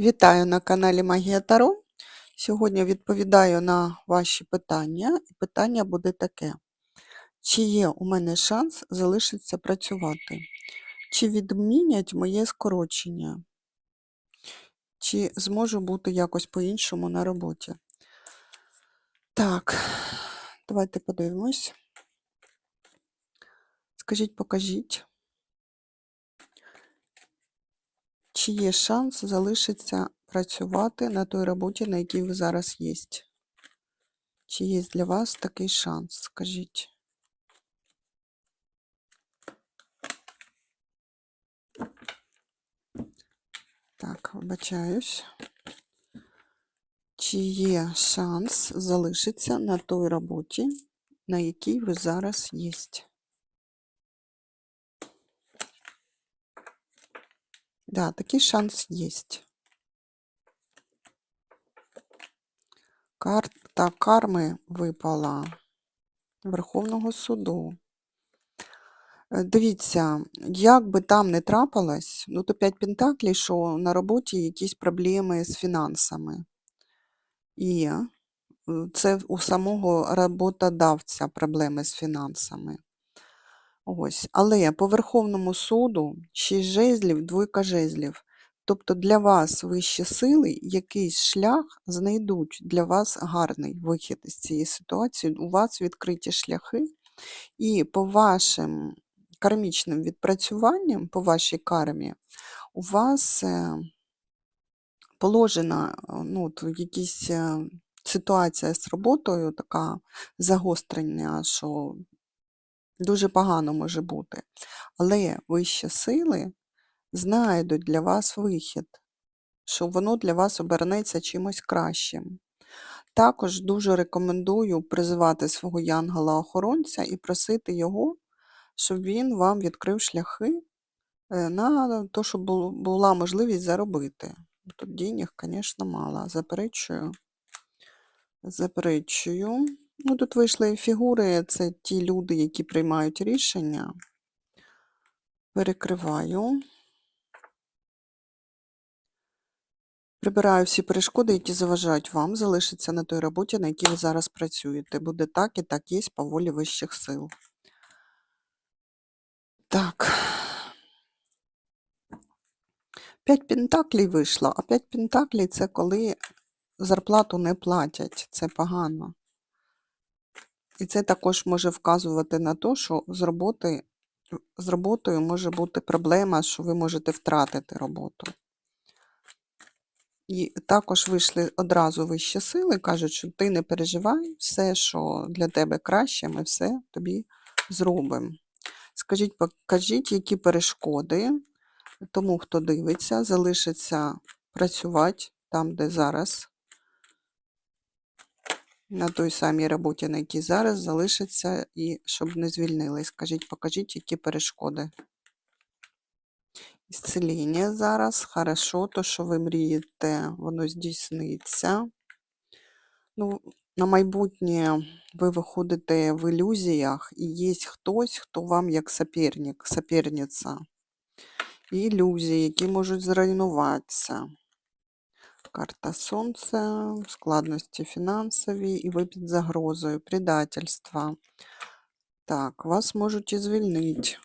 Вітаю на каналі Магія Таро. Сьогодні відповідаю на ваші питання. І питання буде таке: чи є у мене шанс залишитися працювати? Чи відмінять моє скорочення? Чи зможу бути якось по-іншому на роботі? Так, давайте подивимось. Скажіть, покажіть. Чи є шанс залишитися працювати на той роботі, на якій ви зараз є? Чи є для вас такий шанс? Скажіть. Так, вибачаюсь. Чи є шанс залишитися на той роботі, на якій ви зараз є? Да, такий шанс є. Карта карми випала Верховного суду. Е, Дивіться, як би там не трапилось, ну то 5 пентаклей, що на роботі якісь проблеми з фінансами. І е, це у самого роботодавця проблеми з фінансами. Ось. Але по Верховному суду 6 жезлів, двойка жезлів. Тобто для вас вищі сили, якийсь шлях знайдуть для вас гарний вихід із цієї ситуації. У вас відкриті шляхи, і по вашим кармічним відпрацюванням, по вашій кармі, у вас е, положена ну, якісь е, ситуація з роботою, така загострення, що дуже погано може бути. Але вищі сили знайдуть для вас вихід, що воно для вас обернеться чимось кращим. Також дуже рекомендую призивати свого янгола-охоронця і просити його, щоб він вам відкрив шляхи е, на те, щоб була можливість заробити. Тут денег, звісно, мало. Заперечую. Заперечую. Ну, тут вийшли фігури, це ті люди, які приймають рішення. Перекриваю. Прибираю всі перешкоди, які заважають вам залишитися на той роботі, на якій ви зараз працюєте. Буде так і так є по волі вищих сил. Так. П'ять пентаклей вийшло, а п'ять пентаклей це коли зарплату не платять. Це погано. І це також може вказувати на те, що з роботи, з роботою може бути проблема, що ви можете втратити роботу. І також вийшли одразу вищі сили, кажуть, що ти не переживай, все, що для тебе краще, ми все тобі зробимо. Скажіть, покажіть, які перешкоди тому, хто дивиться, залишиться працювати там, де зараз, на той самій роботі, на якій зараз, залишиться і щоб не звільнили. Скажіть, покажіть, які перешкоди. Ісцеління зараз, хорошо, то, що ви мрієте, воно здійсниться. Ну, на майбутнє ви виходите в ілюзіях, і є хтось, хто вам як соперник, соперниця. Ілюзії, які можуть зруйнуватися. Карта Сонця, складності фінансові, і ви під загрозою, предательства. Так, вас можуть і звільнити.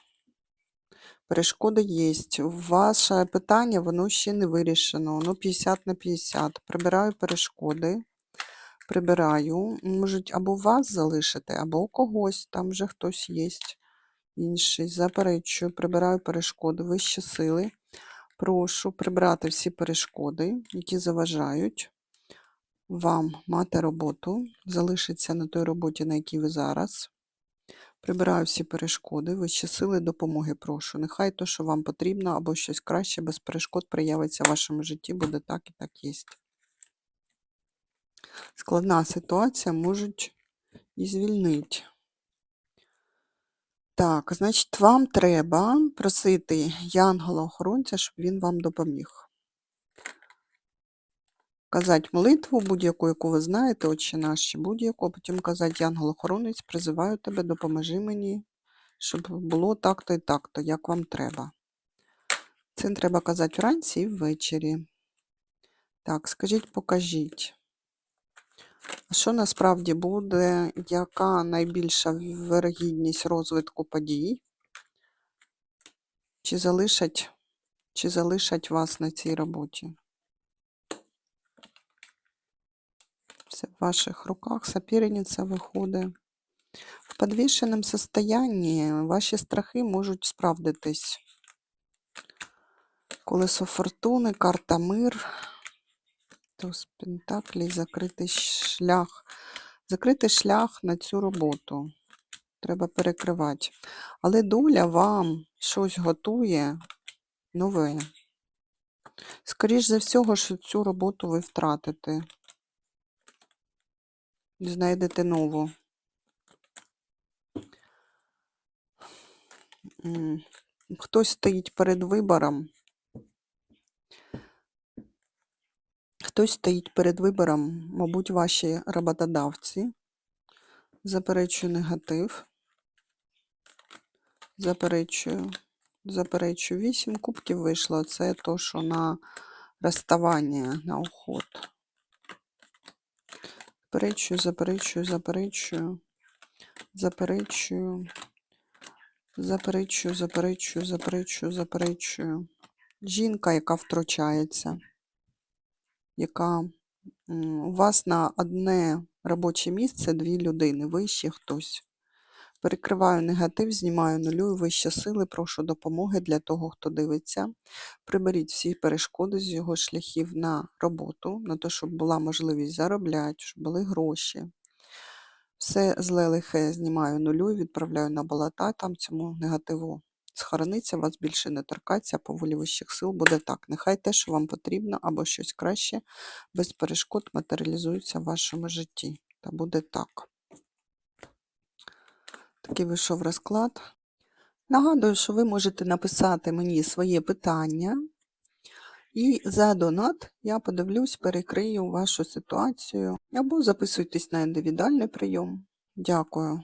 Перешкоди є. Ваше питання, воно ще не вирішено. Воно 50 на 50. Прибираю перешкоди. Прибираю. Можуть або вас залишити, або когось. Там вже хтось є інший. Заперечую, прибираю перешкоди. Вищі сили. Прошу прибрати всі перешкоди, які заважають вам мати роботу, залишитися на той роботі, на якій ви зараз. Прибираю всі перешкоди, вищі сили допомоги прошу. Нехай то, що вам потрібно, або щось краще, без перешкод проявиться в вашому житті, буде так і так є. Складна ситуація можуть і звільнити. Так, значить, вам треба просити янгола-охоронця, щоб він вам допоміг. Казати молитву будь-яку, яку ви знаєте, отче наш, чи будь-яку, а потім казати янгол-охоронець, призиваю тебе, допоможи мені, щоб було так-то і так-то, як вам треба. Це треба казати вранці і ввечері. Так, скажіть, покажіть. Що насправді буде? Яка найбільша вирогідність розвитку подій? Чи залишать, чи залишать вас на цій роботі? Все в ваших руках. Соперниця виходить. В підвішеному состоянні ваші страхи можуть справдитись. Колесо фортуни, карта мир. Туз Пентаклей, закритий шлях. Закритий шлях на цю роботу. Треба перекривати. Але доля вам щось готує нове. Скоріш за всього, що цю роботу ви втратите. Знайдете нову. Хтось стоїть перед вибором. Хтось стоїть перед вибором, мабуть, ваші роботодавці. Заперечую негатив. Заперечую. Заперечую. Вісім кубків вийшло. Це то, що на розставання, на уход. Заперечую, заперечую, заперечую. Заперечую. Заперечую, заперечую, заперечую, заперечую. Жінка, яка втручається, яка у вас на одне робоче місце дві людини, ви ще хтось. Перекриваю негатив, знімаю нулюю вище сили, прошу допомоги для того, хто дивиться. Приберіть всі перешкоди з його шляхів на роботу, на те, щоб була можливість заробляти, щоб були гроші. Все зле лихе знімаю нулюю, відправляю на болота, там цьому негативу схорониться, вас більше не торкаться, по волі вищих сил буде так. Нехай те, що вам потрібно, або щось краще, без перешкод матеріалізується в вашому житті. Та буде так. Такий вийшов розклад. Нагадую, що ви можете написати мені своє питання, і за донат я подивлюсь, перекрию вашу ситуацію, або записуйтесь на індивідуальний прийом. Дякую